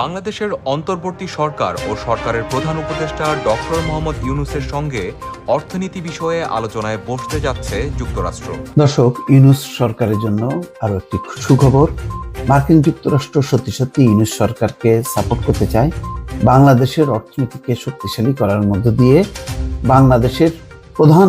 বাংলাদেশের অন্তর্বর্তী সরকার ও সরকারের প্রধান উপদেষ্টা ডক্টর মোহাম্মদ ইউনুসের সঙ্গে অর্থনীতি বিষয়ে আলোচনায় বসতে যাচ্ছে যুক্তরাষ্ট্র। দর্শক, ইউনুস সরকারের জন্য আরও একটি সুখবর। মার্কিন যুক্তরাষ্ট্র সত্যি সত্যি ইউনুস সরকারকে সাপোর্ট করতে চায়। বাংলাদেশের অর্থনীতিকে শক্তিশালী করার মধ্য দিয়ে বাংলাদেশের প্রধান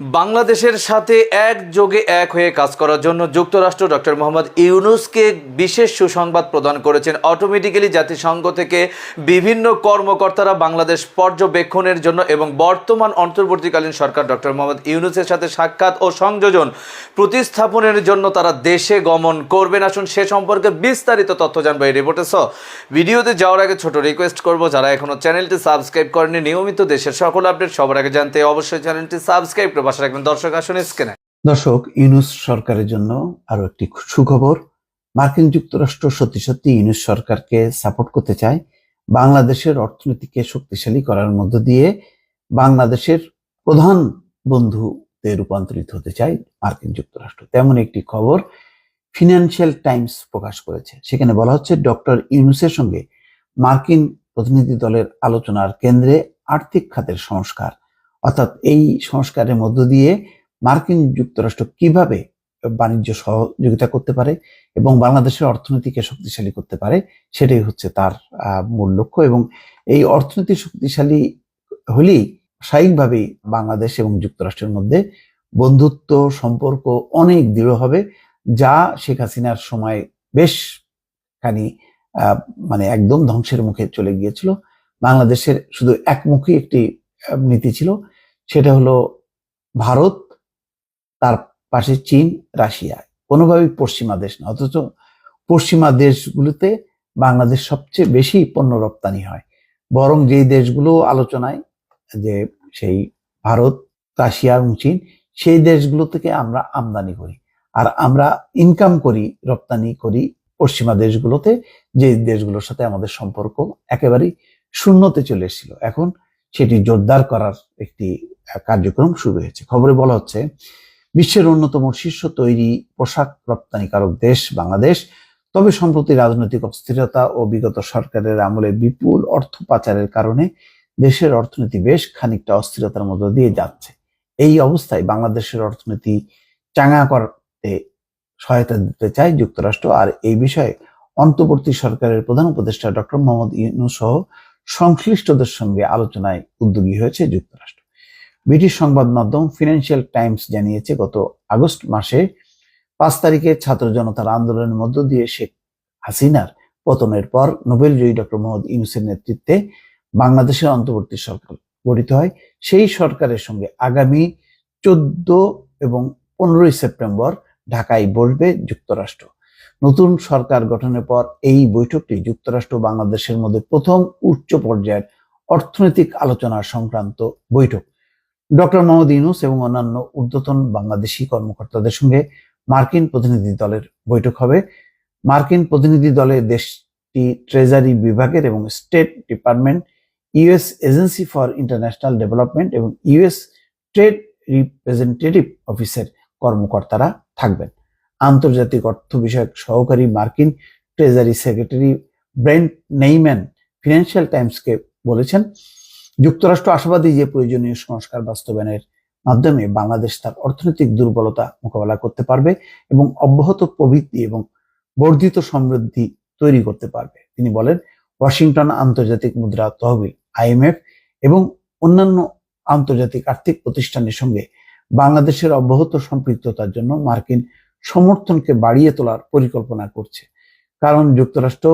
বাংলাদেশের সাথে একযোগে এক হয়ে কাজ করার জন্য যুক্তরাষ্ট্র ডক্টর মোহাম্মদ ইউনুসকে বিশেষ সুসংবাদ প্রদান করেছেন। অটোমেটিক্যালি জাতিসংঘ থেকে বিভিন্ন কর্মকর্তারা বাংলাদেশ পর্যবেক্ষণের জন্য এবং বর্তমান অন্তর্বর্তীকালীন সরকার ডক্টর মোহাম্মদ ইউনুসের সাথে সাক্ষাৎ ও সংযোজন প্রতিস্থাপনের জন্য তারা দেশে গমন করবেন। আসুন সে সম্পর্কে বিস্তারিত তথ্য জানব এই রিপোর্টে সো ভিডিওতে যাওয়ার আগে ছোট রিকোয়েস্ট করব, যারা এখনও চ্যানেলটি সাবস্ক্রাইব করেনি নিয়মিত দেশের সকল আপডেট সবার আগে জানতে অবশ্যই চ্যানেলটি সাবস্ক্রাইব করে পাশে রাখবেন দর্শক আসুন স্ক্রিনে। দর্শক, ইউনুস সরকারের জন্য আরও একটি সুখবর। মার্কিন যুক্তরাষ্ট্র সত্যি সত্যি ইউনুস সরকারকে সাপোর্ট করতে চায়। বাংলাদেশের অর্থনীতিকে শক্তিশালী করার মধ্য দিয়ে বাংলাদেশের প্রধান বন্ধুতে রূপান্তরিত হতে চায় মার্কিন যুক্তরাষ্ট্র। তেমন একটি খবর ফিনান্সিয়াল টাইমস প্রকাশ করেছে। সেখানে বলা হচ্ছে, ডক্টর ইউনুসের সঙ্গে মার্কিন প্রতিনিধি দলের আলোচনার কেন্দ্রে আর্থিক খাতের সংস্কার অর্থাৎ এই সংস্কারের মধ্য দিয়ে মার্কিন যুক্তরাষ্ট্র কীভাবে বাণিজ্য সহযোগিতা করতে পারে এবং বাংলাদেশের অর্থনীতিকে শক্তিশালী করতে পারে, সেটাই হচ্ছে তার মূল লক্ষ্য এবং এই অর্থনীতি শক্তিশালী হলেই স্বাভাবিকভাবেই বাংলাদেশ এবং যুক্তরাষ্ট্রের মধ্যে বন্ধুত্ব, সম্পর্ক অনেক দৃঢ় হবে, যা শেখ হাসিনার সময় বেশ খানি মানে একদম ধ্বংসের মুখে চলে গিয়েছিল। বাংলাদেশের শুধু একমুখী একটি নীতি ছিল। সেটা হলো ভারত, তার পাশে চীন, রাশিয়া। কোনোভাবেই পশ্চিমা দেশ না, অথচ পশ্চিমা দেশগুলোতে বাংলাদেশ সবচেয়ে বেশি পণ্য রপ্তানি হয়। বরং যেই দেশগুলো আলোচনায় যে সেই ভারত, রাশিয়া এবং চীন, সেই দেশগুলো থেকে আমরা আমদানি করি। আর আমরা ইনকাম করি, রপ্তানি করি পশ্চিমা দেশগুলোতে যে দেশগুলোর সাথে আমাদের সম্পর্ক একেবারেই শূন্যতে চলে এসেছিল। এখন সেটি জোরদার করার একটি কার্যক্রম শুরু হয়েছে। খবরে বলা হচ্ছে, বিশ্বের অন্যতম শীর্ষ তৈরি পোশাক রপ্তানিকারক দেশ বাংলাদেশ। তবে সম্প্রতি রাজনৈতিক অস্থিরতা ও বিগত সরকারের আমলে বিপুল অর্থ পাচারের কারণে দেশের অর্থনীতি বেশ খানিকটা অস্থিরতার মধ্য দিয়ে যাচ্ছে। এই অবস্থায় বাংলাদেশের অর্থনীতি চাঙা করতে সহায়তা দিতে চায় যুক্তরাষ্ট্র। আর এই বিষয়ে অন্তর্বর্তী সরকারের প্রধান উপদেষ্টা ডক্টর মোহাম্মদ ইউনুস সহ সংশ্লিষ্টদের সঙ্গে আলোচনায় উদ্যোগী হয়েছে যুক্তরাষ্ট্র। ব্রিটিশ সংবাদ মাধ্যম ফিনান্সিয়াল টাইমস জানিয়েছে, গত আগস্ট মাসে পাঁচ তারিখে ছাত্র জনতার আন্দোলনের মধ্য দিয়ে শেখ হাসিনার পতনের পর নোবেল জয়ী ডক্টর মোহাম্মদ ইউনুসের নেতৃত্বে বাংলাদেশের অন্তর্বর্তী সরকার গঠিত হয়। সেই সরকারের সঙ্গে আগামী চোদ্দ এবং পনেরোই সেপ্টেম্বর ঢাকায় বসবে যুক্তরাষ্ট্র। নতুন সরকার গঠনের পর এই বৈঠকটি যুক্তরাষ্ট্র বাংলাদেশের মধ্যে প্রথম উচ্চ পর্যায়ের অর্থনৈতিক আলোচনা সংক্রান্ত বৈঠক। ডক্টর মোহাম্মদ ইউনুস এবং অন্যান্য ঊর্ধ্বতন বাংলাদেশি কর্মকর্তাদের সঙ্গে মার্কিন প্রতিনিধি দলের বৈঠক হবে। মার্কিন প্রতিনিধি দলে দেশটি ট্রেজারি বিভাগের এবং state department, US agency for international development এবং ইউএস ট্রেড রিপ্রেজেন্টেটিভ অফিসের কর্মকর্তারা থাকবেন। আন্তর্জাতিক অর্থ বিষয়ক সহকারী মার্কিন treasury secretary Brent Neiman financial টাইমসকে বলেছেন, যুক্তরাষ্ট্র আশাবাদী যে প্রয়োজনীয় সংস্কার বাস্তবায়নের মাধ্যমে বাংলাদেশ তার অর্থনৈতিক দুর্বলতা মোকাবেলা করতে পারবে এবং অব্যাহত প্রবৃদ্ধি এবং বর্ধিত সমৃদ্ধি তৈরি করতে পারবে। তিনি বলেন, ওয়াশিংটন আন্তর্জাতিক মুদ্রা তহবিল, আইএমএফ এবং অন্যান্য আন্তর্জাতিক আর্থিক প্রতিষ্ঠানের সঙ্গে বাংলাদেশের অব্যাহত সম্পৃক্ততার জন্য মার্কিন সমর্থনকে বাড়িয়ে তোলার পরিকল্পনা করছে। কারণ যুক্তরাষ্ট্র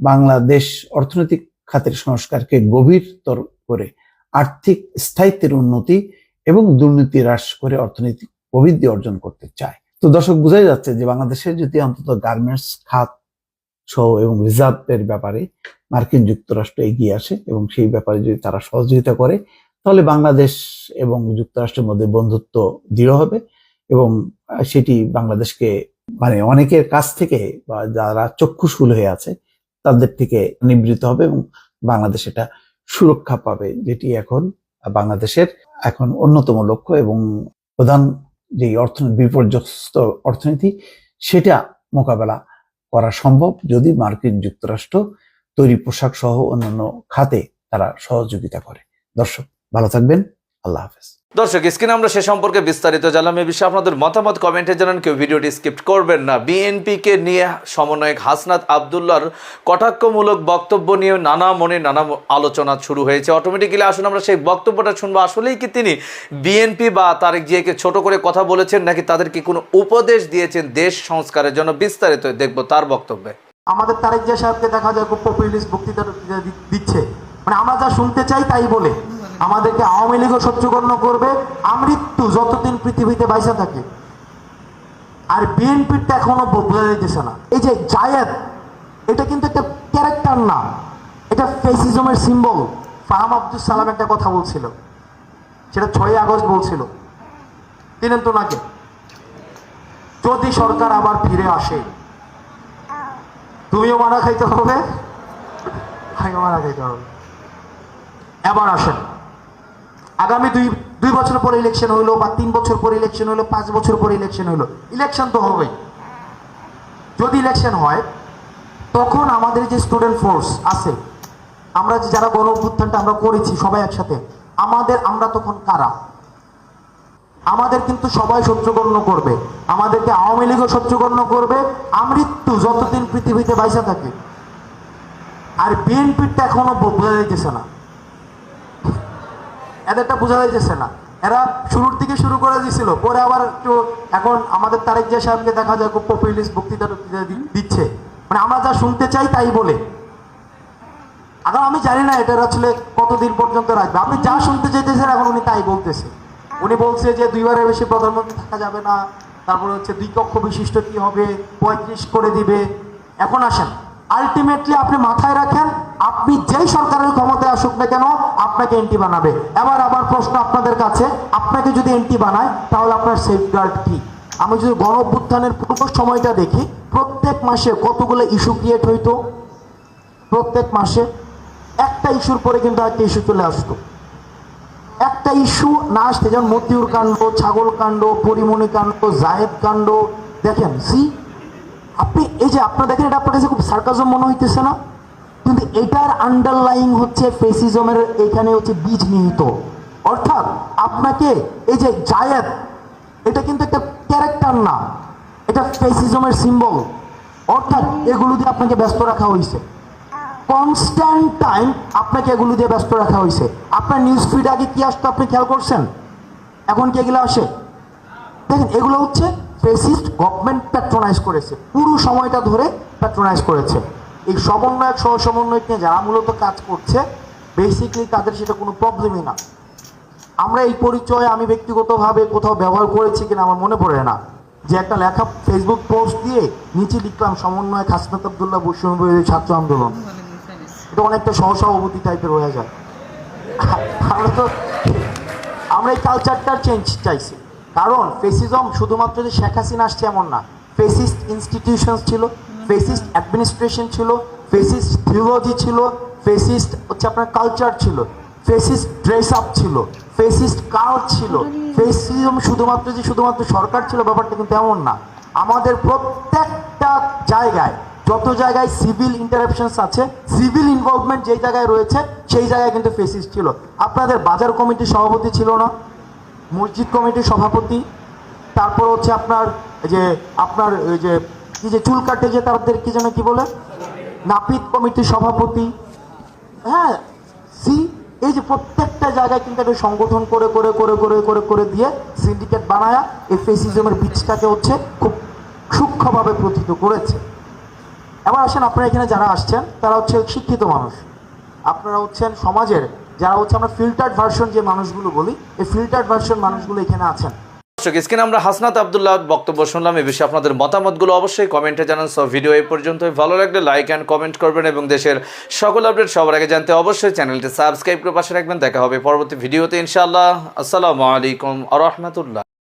বাংলাদেশ অর্থনৈতিক খাতের সংস্কারকে গভীরতর করে আর্থিক স্থায়িত্বের উন্নতি এবং দুর্নীতি হ্রাস করে অর্থনৈতিক প্রবৃদ্ধি অর্জন করতে চায়। তো দর্শক, বোঝাই যাচ্ছে যে বাংলাদেশের যদি অন্তত গার্মেন্টস খাত সহ এবং রিজার্ভের ব্যাপারে মার্কিন যুক্তরাষ্ট্র এগিয়ে আসে এবং সেই ব্যাপারে যদি তারা সহযোগিতা করে, তাহলে বাংলাদেশ এবং যুক্তরাষ্ট্রের মধ্যে বন্ধুত্ব দৃঢ় হবে। এবং সেটি বাংলাদেশকে মানে অনেকের কাছ থেকে বা যারা চক্ষুশূল হয়ে আছে, তাদের থেকে নিবৃত হবে এবং বাংলাদেশ এটা সুরক্ষা পাবে, যেটি এখন বাংলাদেশের এখন অন্যতম লক্ষ্য এবং প্রধান যে অর্থনীতি বিপর্যস্ত অর্থনীতি, সেটা মোকাবেলা করা সম্ভব যদি মার্কিন যুক্তরাষ্ট্র তৈরি পোশাক সহ অন্যান্য খাতে তারা সহযোগিতা করে। দর্শক, ভালো থাকবেন। আল্লাহ হাফেজ। দর্শক, স্ক্রিনে আমরা সে সম্পর্কে বিস্তারিত জানলাম। এই বিষয়ে আপনাদের মতামত কমেন্টে জানান। কেউ ভিডিওটি স্কিপ করবেন না। বিএনপিকে নিয়ে সমন্বয়ক হাসনাত আবদুল্লার কটাক্ষমূলক বক্তব্য নিয়ে নানা মনে নানা আলোচনা শুরু হয়েছে। অটোমেটিক্যালি আসুন, আমরা সেই বক্তব্যটা শুনব। আসলেই কি তিনি বিএনপি বা তারেক জিয়াকে ছোট করে কথা বলেছেন, নাকি তাদেরকে কোনো উপদেশ দিয়েছেন দেশ সংস্কারের জন্য? বিস্তারিত দেখব তার বক্তব্যে। আমাদের তারেক জিয়া সাহেবকে দেখা যায় খুব পপুলিস্ট বক্তৃতা দিচ্ছে। মানে আমরা যা শুনতে চাই তাই বলে। আমাদেরকে আওয়ামী লীগও সহ্যগণ্য করবে। আমৃত্যু যতদিন পৃথিবীতে বাইসা থাকে। আর বিএনপিরটা এখনও ব- বোঝা যাইতেছে না। এই যে জায়েদ, এটা কিন্তু একটা ক্যারেক্টার না। এটা ফেসিজমের সিম্বল ফাহাম আব্দুল সালাম একটা কথা বলছিল। সেটা ছয় আগস্ট বলছিল। দিলেন তো নাকি? যদি সরকার আবার ফিরে আসে, তুমিও মারা খাইতে হবে? আমিও মারা খাইতে হবে। এবার আসেন। আগামী দুই দুই বছর পরে ইলেকশন হইল বা তিন বছর পরে ইলেকশন হইল, পাঁচ বছর পরে ইলেকশন হইল ইলেকশন তো হবেই। যদি ইলেকশন হয়, তখন আমাদের যে স্টুডেন্ট ফোর্স আছে, আমরা যে যারা গণ অভ্যুত্থানটা আমরা করেছি সবাই একসাথে, আমাদের, আমরা তখন কারা? আমাদের কিন্তু সবাই সহ্যগণ্য করবে। আমাদেরকে আওয়ামী লীগও সহ্যগণ্য করবে, আমৃত্যু যতদিন পৃথিবীতে বাইসা থাকে। আর বিএনপিটা এখনও বোঝা যাইতেছে না। এদেরটা বোঝা যাইতেছে না। এরা শুরুর দিকে শুরু করে দিয়েছিল পরে আবার একটু এখন আমাদের তারেক জিয়া সাহেবকে দেখা যায় খুব পপুলিস্ট বক্তৃতা টক্তৃতা দিচ্ছে। মানে আমরা যা শুনতে চাই তাই বলে। এখন আমি জানি না এটা আসলে কতদিন পর্যন্ত রাখবে। আপনি যা শুনতে চাইতেছেন এখন উনি তাই বলতেছে। উনি বলছে যে দুইবারের বেশি প্রধানমন্ত্রী থাকা যাবে না, তারপরে হচ্ছে দুই কক্ষ বিশিষ্ট কি হবে, পঁয়ত্রিশ করে দিবে। এখন আসেন আলটিমেটলি আপনি মাথায় রাখেন, আপনি যেই সরকারের ক্ষমতায় আসুক না কেন আপনাকে এন্টি বানাবে। এবার আবার প্রশ্ন আপনাদের কাছে, আপনাকে যদি এন্টি বানায়, তাহলে আপনার সেফগার্ড কি? আমি যদি গণ অভ্যুত্থানের পূর্ব সময়টা দেখি, প্রত্যেক মাসে কতগুলো ইস্যু ক্রিয়েট হইতো? প্রত্যেক মাসে একটা ইস্যুর পরে কিন্তু একটা ইস্যু চলে আসতো। একটা ইস্যু না আসতে যেমন মতিউর কাণ্ড, ছাগল কাণ্ড, পরিমণি কাণ্ড জাহেদ কাণ্ড, দেখেন সি আপনি, এই যে আপনার দেখেন, এটা আপনার কাছে খুব সার্কাজম মনে হইতেছে না? কিন্তু এটার আন্ডারলাইং হচ্ছে ফেসিজমের এখানে হচ্ছে বীজ নিহিত। অর্থাৎ আপনাকে এই যে জায়েদ, এটা কিন্তু একটা ক্যারেক্টার না। এটা ফেসিজমের সিম্বল অর্থাৎ এগুলো দিয়ে আপনাকে ব্যস্ত রাখা হয়েছে। কনস্ট্যান্ট টাইম আপনাকে এগুলো দিয়ে ব্যস্ত রাখা হয়েছে। আপনার নিউজ ফিড আগে কি আসতো আপনি খেয়াল করছেন? এখন কি এগুলো আসে? দেখেন, এগুলো হচ্ছে ফেসিস্ট গভর্নমেন্ট প্যাট্রোনাইজ করেছে। পুরো সময়টা ধরে প্যাট্রোনাইজ করেছে। এই সমন্বয়ক সহ সমন্বয়ক নিয়ে যারা মূলত কাজ করছে বেসিক্যালি তাদের সেটা কোনো প্রবলেমই না। আমরা এই পরিচয় আমি ব্যক্তিগতভাবে কোথাও ব্যবহার করেছি কিনা আমার মনে পড়ে না। যে একটা লেখা ফেসবুক পোস্ট দিয়ে নিচে লিখলাম সমন্বয় হাসনাত আবদুল্লাহ বৈষম্য ছাত্র আন্দোলন। এটা অনেকটা সহসভাপতি টাইপের হয়ে যায়। আমরা তো আমরা এই কালচারটার চেঞ্জ চাইছি। কারণ ফেসিজম শুধুমাত্র যে শেখ হাসিনা আসছে এমন না ফেসিস্ট ইনস্টিটিউশনস ছিল। ফেসিস্ট অ্যাডমিনিস্ট্রেশন ছিল, ফেসিস্ট থিওলজি ছিল, ফেসিস্ট হচ্ছে আপনার কালচার ছিল, ফেসিস্ট ড্রেস আপ ছিল, ফেসিস্ট কার্ড ছিল, ফেসিজম শুধুমাত্র যে শুধুমাত্র সরকার ছিল ব্যাপারটা কিন্তু এমন না। আমাদের প্রত্যেকটা জায়গায়, যত জায়গায় সিভিল ইন্টারাপশনস আছে, সিভিল ইনভলভমেন্ট যেই জায়গায় রয়েছে, সেই জায়গায় কিন্তু ফেসিস ছিল। আপনাদের বাজার কমিটির সভাপতি ছিল না, মসজিদ কমিটির সভাপতি, তারপর হচ্ছে আপনার যে আপনার যে যে চুল কাটে যে তাদের কি যেন কি বলে? নাপিত কমিটির সভাপতি। হ্যাঁ সি, এই যে প্রত্যেকটা জায়গায় কিন্তু একটা সংগঠন করে করে করে করে করে করে দিয়ে সিন্ডিকেট বানায়া এই ফেসিজমের বীজটাকে হচ্ছে খুব সূক্ষ্মভাবে প্রথিত করেছে। এবার আসেন আপনারা এখানে যারা আসছেন, তারা হচ্ছে শিক্ষিত মানুষ। আপনারা হচ্ছেন সমাজের, যারা হচ্ছে আমরা ফিল্টার্ড ভার্সন যে মানুষগুলো বলি, এই ফিল্টার্ড ভার্সন মানুষগুলো এখানে আছেন। দর্শক, স্ক্রিনে আমরা হাসনাত আবদুল্লাহ বক্তব্য শুনলাম। এ বিষয়ে আপনাদের মতামতগুলো অবশ্যই কমেন্টে জানান। সব ভিডিও এই পর্যন্ত ভালো লাগলে লাইক অ্যান্ড কমেন্ট করবেন এবং দেশের সকল আপডেট সবার আগে জানতে অবশ্যই চ্যানেলটি সাবস্ক্রাইব করে পাশে রাখবেন। দেখা হবে পরবর্তী ভিডিওতে ইনশাআল্লাহ। আসসালামু আলাইকুম আ রহমতুল্লাহ।